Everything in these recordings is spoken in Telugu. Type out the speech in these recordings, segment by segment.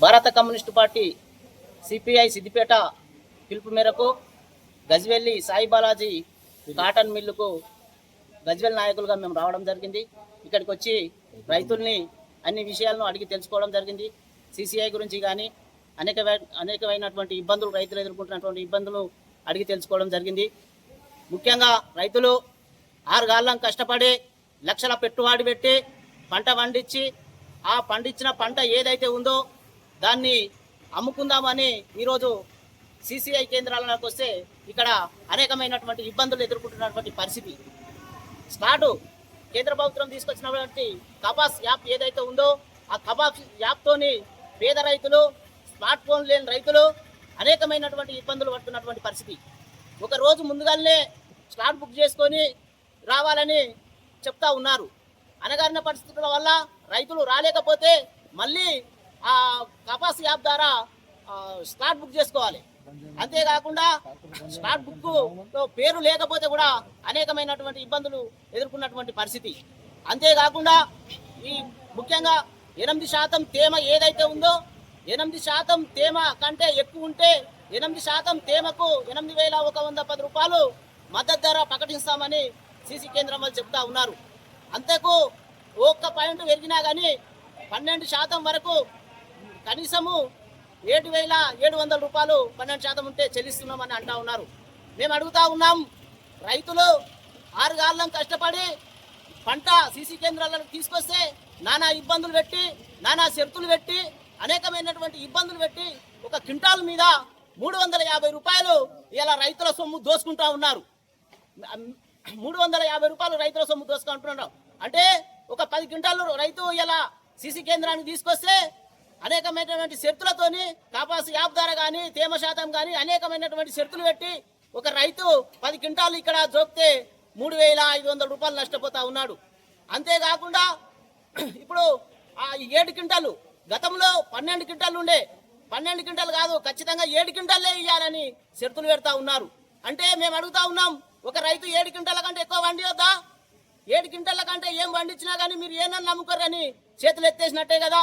భారత కమ్యూనిస్టు పార్టీ సిపిఐ సిద్దిపేట పిలుపు మేరకు గజ్వెల్లి సాయి బాలాజీ కాటన్ మిల్లుకు గజ్వెల్ నాయకులుగా మేము రావడం జరిగింది. ఇక్కడికి వచ్చి రైతుల్ని అన్ని విషయాలను అడిగి తెలుసుకోవడం జరిగింది. సిసిఐ గురించి కానీ అనేక అనేకమైనటువంటి ఇబ్బందులు రైతులు ఎదుర్కొంటున్నటువంటి ఇబ్బందులు అడిగి తెలుసుకోవడం జరిగింది. ముఖ్యంగా రైతులు ఆరు కష్టపడి లక్షల పెట్టుబడి పెట్టి పంట పండించి ఆ పండించిన పంట ఏదైతే ఉందో దాన్ని అమ్ముకుందామని ఈరోజు సిసిఐ కేంద్రాలకు వస్తే ఇక్కడ అనేకమైనటువంటి ఇబ్బందులు ఎదుర్కొంటున్నటువంటి పరిస్థితి. స్టార్ట్ కేంద్ర ప్రభుత్వం తీసుకొచ్చినటువంటి కపాస్ యాప్ ఏదైతే ఉందో ఆ కపాస్ యాప్తోని పేద రైతులు స్మార్ట్ ఫోన్ లేని రైతులు అనేకమైనటువంటి ఇబ్బందులు పడుతున్నటువంటి పరిస్థితి. ఒక రోజు ముందుగానే స్లాట్ బుక్ చేసుకొని రావాలని చెప్తా ఉన్నారు. అనగారిన పరిస్థితుల వల్ల రైతులు రాలేకపోతే మళ్ళీ ఆ కపాస్ యాప్ ద్వారా స్లాట్ బుక్ చేసుకోవాలి. అంతేకాకుండా స్లాట్ బుక్ పేరు లేకపోతే కూడా అనేకమైనటువంటి ఇబ్బందులు ఎదుర్కొన్నటువంటి పరిస్థితి. అంతేకాకుండా ఈ ముఖ్యంగా ఎనిమిది శాతం తేమ ఏదైతే ఉందో ఎనిమిది శాతం తేమ కంటే ఎక్కువ ఉంటే ఎనిమిది శాతం తేమకు ఎనిమిది వేల ఒక వంద పది రూపాయలు మద్దతు ధర ప్రకటిస్తామని సీసీ కేంద్రం వాళ్ళు చెప్తా ఉన్నారు. అంతకు ఒక్క పాయింట్ పెరిగినా కానీ పన్నెండు శాతం వరకు కనీసము ఏడు వేల ఏడు వందల రూపాయలు పన్నెండు శాతం ఉంటే చెల్లిస్తున్నామని అంటా ఉన్నారు. మేము అడుగుతా ఉన్నాం రైతులు ఆరు కష్టపడి పంట సీసీ కేంద్రాలను తీసుకొస్తే నానా ఇబ్బందులు పెట్టి నానా షరతులు పెట్టి అనేకమైనటువంటి ఇబ్బందులు పెట్టి ఒక క్వింటాల్ మీద మూడు వందల యాభై రూపాయలు ఇలా రైతుల సొమ్ము దోసుకుంటా ఉన్నారు. మూడు వందల యాభై రూపాయలు రైతుల సొమ్ము దోసుకుంటున్నాం అంటే ఒక పది క్వింటాలు రైతు ఇలా సీసీ కేంద్రానికి తీసుకొస్తే అనేకమైనటువంటి షరతులతోని కాపాసు యాప్ ధర కానీ తేమ శాతం కానీ అనేకమైనటువంటి షరతులు పెట్టి ఒక రైతు పది క్వింటాలు ఇక్కడ జోపితే మూడు వేల ఐదు వందల రూపాయలు నష్టపోతా ఉన్నాడు. అంతేకాకుండా ఇప్పుడు ఆ ఏడు క్వింటాలు గతంలో పన్నెండు క్వింటాలు ఉండే పన్నెండు క్వింటాలు కాదు ఖచ్చితంగా ఏడు క్వింటాలే ఇవ్వాలని షరతులు పెడతా ఉన్నారు. అంటే మేము అడుగుతా ఉన్నాం ఒక రైతు ఏడు క్వింటాల కంటే ఎక్కువ వండి వద్దా ఏడు క్వింటాల కంటే ఏం పండించినా కానీ మీరు ఏనన్నా నమ్ముకోరని చేతులు ఎత్తేసినట్టే కదా?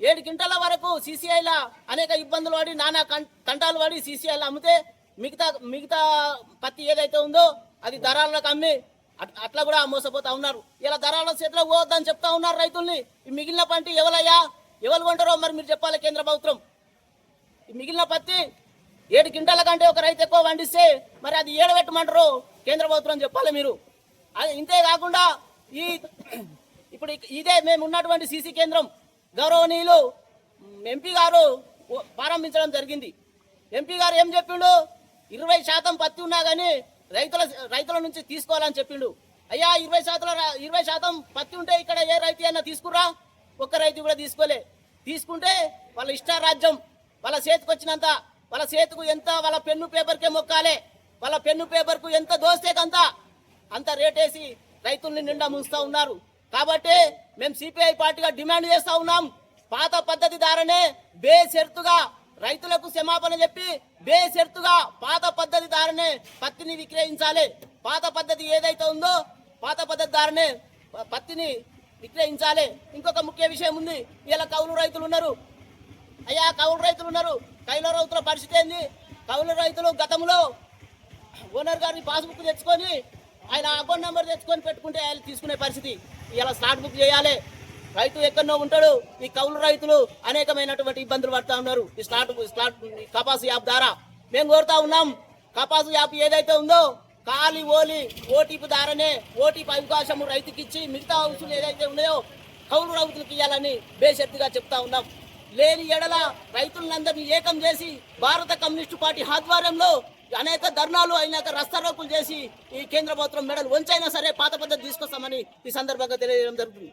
ఏడు క్వింటాల వరకు సీసీఐల అనేక ఇబ్బందులు పడి నానా కం- తంటాలు పడి సీసీఐలు అమ్మితే మిగతా మిగతా పత్తి ఏదైతే ఉందో అది దళాలకు అమ్మి అట్- అట్లా కూడా మోసపోతా ఉన్నారు. ఇలా దళాల చేతిలో పోవద్దని చెప్తా ఉన్నారు రైతుల్ని. ఈ మిగిలిన పంట ఎవరయ్యా ఎవరు కొంటారో మరి మీరు చెప్పాలి కేంద్ర ప్రభుత్వం. ఈ మిగిలిన పత్తి ఏడు క్వింటాల కంటే ఒక రైతు ఎక్కువ పండిస్తే మరి అది ఏడబెట్టమంటారు కేంద్ర ప్రభుత్వం చెప్పాలి మీరు. అది ఇంతే కాకుండా ఈ ఇప్పుడు ఇదే మేము ఉన్నటువంటి సీసీ కేంద్రం గౌరవనీయులు ఎంపీ గారు ప్రారంభించడం జరిగింది. ఎంపీ గారు ఏం చెప్పిండు? ఇరవై శాతం పత్తి ఉన్నా కానీ రైతుల రైతుల నుంచి తీసుకోవాలని చెప్పిండు. అయ్యా ఇరవై శాతం ఇరవై శాతం పత్తి ఉంటే ఇక్కడ ఏ రైతు అయినా తీసుకురా. ఒక్క రైతు కూడా తీసుకోలే. తీసుకుంటే వాళ్ళ ఇష్టారాజ్యం వాళ్ళ చేతికి వచ్చినంత వాళ్ళ చేతికు ఎంత వాళ్ళ పెన్ను పేపర్కే మొక్కాలే. వాళ్ళ పెన్ను పేపర్కు ఎంత దోస్తే అంత అంత రేటేసి రైతుల్ని నిండా ముంచుతూ ఉన్నారు. కాబట్టి మేము సిపిఐ పార్టీగా డిమాండ్ చేస్తా ఉన్నాం. పాత పద్ధతి ద్వారానే బేషరతుగా రైతులకు క్షమాపణ చెప్పి బేషరతుగా పాత పద్ధతి ద్వారానే పత్తిని విక్రయించాలి. పాత పద్ధతి ఏదైతే ఉందో పాత పద్ధతి ద్వారానే పత్తిని విక్రయించాలి. ఇంకొక ముఖ్య విషయం ఉంది. ఇలా కౌలు రైతులు ఉన్నారు. అయ్యా కౌలు రైతులు ఉన్నారు. కౌలు రైతుల పరిస్థితి ఏంది? కౌలు రైతులు గతంలో ఓనర్ గారిని పాస్బుక్ తెచ్చుకొని ఆయన అకౌంట్ నెంబర్ తెచ్చుకొని పెట్టుకుంటే ఆయన తీసుకునే పరిస్థితి. ఇలా స్లాట్ బుక్ చేయాలి. రైతు ఎక్కడో ఉంటాడు. ఈ కౌలు రైతులు అనేకమైనటువంటి ఇబ్బందులు పడుతూ ఉన్నారు. ఈ స్లాట్ స్లాట్ కపాసు యాప్ ద్వారా మేము కోరుతా ఉన్నాం. కపాసు యాప్ ఏదైతే ఉందో కాలి ఓలి ఓటీపీ ద్వారానే ఓటీపీ అవకాశం రైతుకి ఇచ్చి మిగతా అవసరం ఏదైతే ఉన్నాయో కౌలు రైతులకు ఇవ్వాలని బేషరతుగా చెప్తా ఉన్నాం. లేని ఎడల రైతులందరినీ ఏకం చేసి భారత కమ్యూనిస్టు పార్టీ ఆధ్వర్యంలో అనేక ధర్నాలు అనేక రస్తారోకులు చేసి ఈ కేంద్ర ప్రభుత్వం మెడలు వంచైనా సరే పాత పద్ధతి తీసుకొస్తామని ఈ సందర్భంగా తెలియజేయడం జరుగుతుంది.